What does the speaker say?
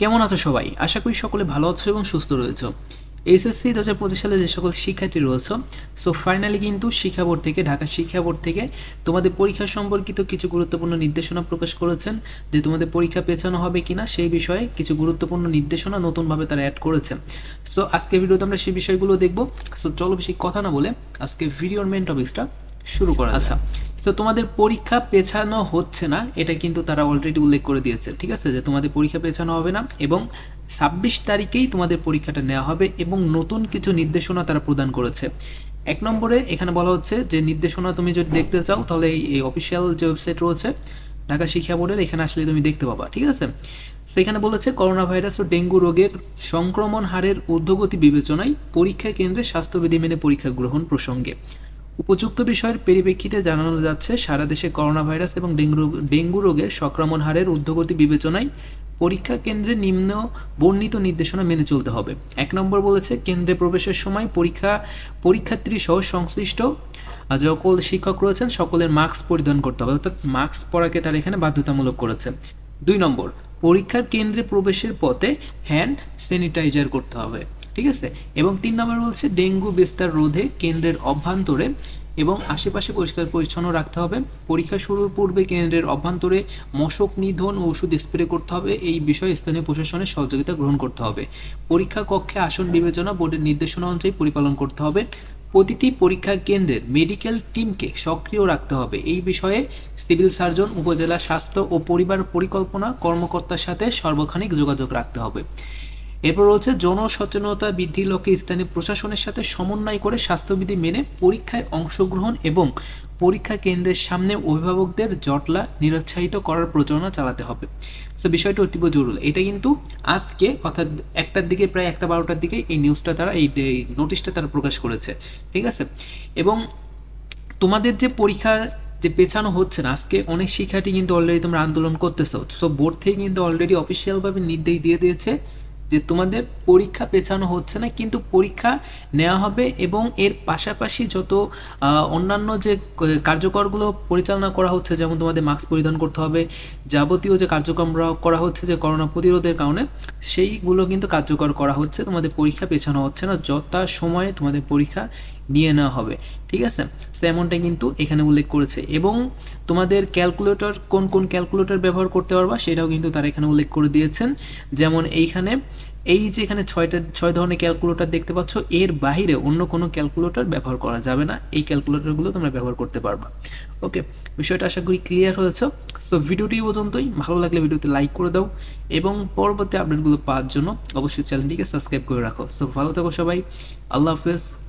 কেমন আছো সবাই? আশা করি সকলে ভালো আছো এবং সুস্থ রয়েছো। এসএসসি দু হাজার পঁচিশ সালে যে সকল শিক্ষার্থী রয়েছে সো ফাইনালি কিন্তু শিক্ষা বোর্ড থেকে, ঢাকা শিক্ষা বোর্ড থেকে তোমাদের পরীক্ষা সম্পর্কিত কিছু গুরুত্বপূর্ণ নির্দেশনা প্রকাশ করেছেন, যে তোমাদের পরীক্ষা পেছানো হবে কিনা সেই বিষয়ে কিছু গুরুত্বপূর্ণ নির্দেশনা নতুনভাবে তারা অ্যাড করেছে। সো আজকে ভিডিওতে আমরা সেই বিষয়গুলো দেখব। সো চলো বেশি কথা না বলে আজকে ভিডিওর মেন টপিক্সটা শুরু করা আচ্ছা তো তোমাদের পরীক্ষা পেছানো হচ্ছে না, এটা কিন্তু তারা অলরেডি উল্লেখ করে দিয়েছে, ঠিক আছে? যে তোমাদের পরীক্ষা পেছানো হবে না, এবং ছাব্বিশ তারিখেই তোমাদের পরীক্ষাটা নেওয়া হবে, এবং নতুন কিছু নির্দেশনা তারা প্রদান করেছে। এক নম্বরে এখানে বলা হচ্ছে যে, নির্দেশনা তুমি যদি দেখতে চাও, তাহলে এই অফিসিয়াল যে ওয়েবসাইট রয়েছে, ঢাকা শিক্ষা বোর্ডের, এখানে আসলে তুমি দেখতে পাবা, ঠিক আছে? সেখানে বলেছে করোনা ভাইরাস ও ডেঙ্গু রোগের সংক্রমণ হারের ঊর্ধ্বগতি বিবেচনায় পরীক্ষা কেন্দ্রে স্বাস্থ্যবিধি মেনে পরীক্ষা গ্রহণ প্রসঙ্গে। উপযুক্ত বিষয়ের পরিপ্রেক্ষিতে জানানো যাচ্ছে, সারা দেশে করোনা ভাইরাস এবং ডেঙ্গু ডেঙ্গু রোগের সংক্রমণ হারের ঊর্ধ্বগতি বিবেচনায় পরীক্ষা কেন্দ্রে নিম্ন বর্ণিত নির্দেশনা মেনে চলতে হবে। এক নম্বর বলেছে, কেন্দ্রে প্রবেশের সময় পরীক্ষা পরীক্ষার্থী সহ সংশ্লিষ্ট সকল শিক্ষক রয়েছেন, সকলের মাস্ক পরিধান করতে হবে। অর্থাৎ মাস্ক পরাকে তারা এখানে বাধ্যতামূলক করেছে। দুই নম্বর, পরীক্ষার কেন্দ্রে প্রবেশের পথে হ্যান্ড স্যানিটাইজার করতে হবে। ঠিক আছে? এবং তিন নম্বর বলছে, ডেঙ্গু বিস্তার রোধে কেন্দ্রের অভ্যন্তরে এবং আশেপাশে পরিষ্কার পরিচ্ছন্ন রাখতে হবে। পরীক্ষা শুরুর পূর্বে কেন্দ্রের অভ্যন্তরে মশক নিধন ওষুধ স্প্রে করতে হবে। এই বিষয়ে স্থানীয় প্রশাসনের সহযোগিতা গ্রহণ করতে হবে। পরীক্ষা কক্ষে আসন বিবেচনা বোর্ডের নির্দেশনা অনুযায়ী পরিপালন করতে হবে। প্রতিটি পরীক্ষা কেন্দ্রের মেডিকেল টিমকে সক্রিয় রাখতে হবে। এই বিষয়ে সিভিল সার্জন, উপজেলা স্বাস্থ্য ও পরিবার পরিকল্পনা কর্মকর্তার সাথে সর্বক্ষণিক যোগাযোগ রাখতে হবে। এরপর রয়েছে জনসচেতনতা বৃদ্ধির লক্ষ্যে স্থানীয় প্রশাসনের সাথে সমন্বয় করে স্বাস্থ্যবিধি মেনে পরীক্ষায় অংশগ্রহণ এবং পরীক্ষা কেন্দ্রের সামনে অভিভাবকদের জটলা নিরুৎসাহিত করার প্রচারণা চালাতে হবে। সো বিষয়টা অতীব জরুরি। এটা কিন্তু আজকে, অর্থাৎ একটার দিকে প্রায় একটা বারোটার দিকে এই নিউজটা তারা, এই নোটিশটা তারা প্রকাশ করেছে। ঠিক আছে? এবং তোমাদের যে পরীক্ষা যে পেছানো হচ্ছে না, আজকে অনেক শিক্ষার্থী কিন্তু অলরেডি তোমরা আন্দোলন করতেছো। সো বোর্ড থেকে কিন্তু অলরেডি অফিসিয়ালভাবে নির্দেশ দিয়ে দিয়েছে যে তোমাদের পরীক্ষা পেছানো হচ্ছে না, কিন্তু পরীক্ষা নেওয়া হবে এবং এর পাশাপাশি যত অন্যান্য যে কার্যকরগুলো পরিচালনা করা হচ্ছে, যেমন তোমাদের মাস্ক পরিধান করতে হবে, যাবতীয় যে কার্যক্রম করা হচ্ছে যে করোনা প্রতিরোধের কারণে, সেইগুলো কিন্তু কার্যকর করা হচ্ছে, তোমাদের পরীক্ষা পেছানো হচ্ছে না, যথা সময়ে তোমাদের পরীক্ষা নিয়ে নেওয়া হবে। ঠিক আছে? সো এমনটাই কিন্তু এখানে উল্লেখ করেছে। এবং তোমাদের ক্যালকুলেটর কোন কোন ক্যালকুলেটর ব্যবহার করতে পারবা সেটাও কিন্তু তারা এখানে উল্লেখ করে দিয়েছেন। যেমন এইখানে, এই যে এখানে ছয়টা, ছয় ধরনের ক্যালকুলেটর দেখতে পাচ্ছ, এর বাইরে অন্য কোনো ক্যালকুলেটর ব্যবহার করা যাবে না। এই ক্যালকুলেটরগুলো তোমরা ব্যবহার করতে পারবা। ওকে বিষয়টা আশা করি ক্লিয়ার হয়েছে। সো ভিডিওটি পর্যন্তই। ভালো লাগলে ভিডিওতে লাইক করে দাও। এবং পরবর্তী আপডেটগুলো পাওয়ার জন্য অবশ্যই চ্যানেলটিকে সাবস্ক্রাইব করে রাখো। সো ভালো থাকো সবাই। আল্লাহ হাফেজ।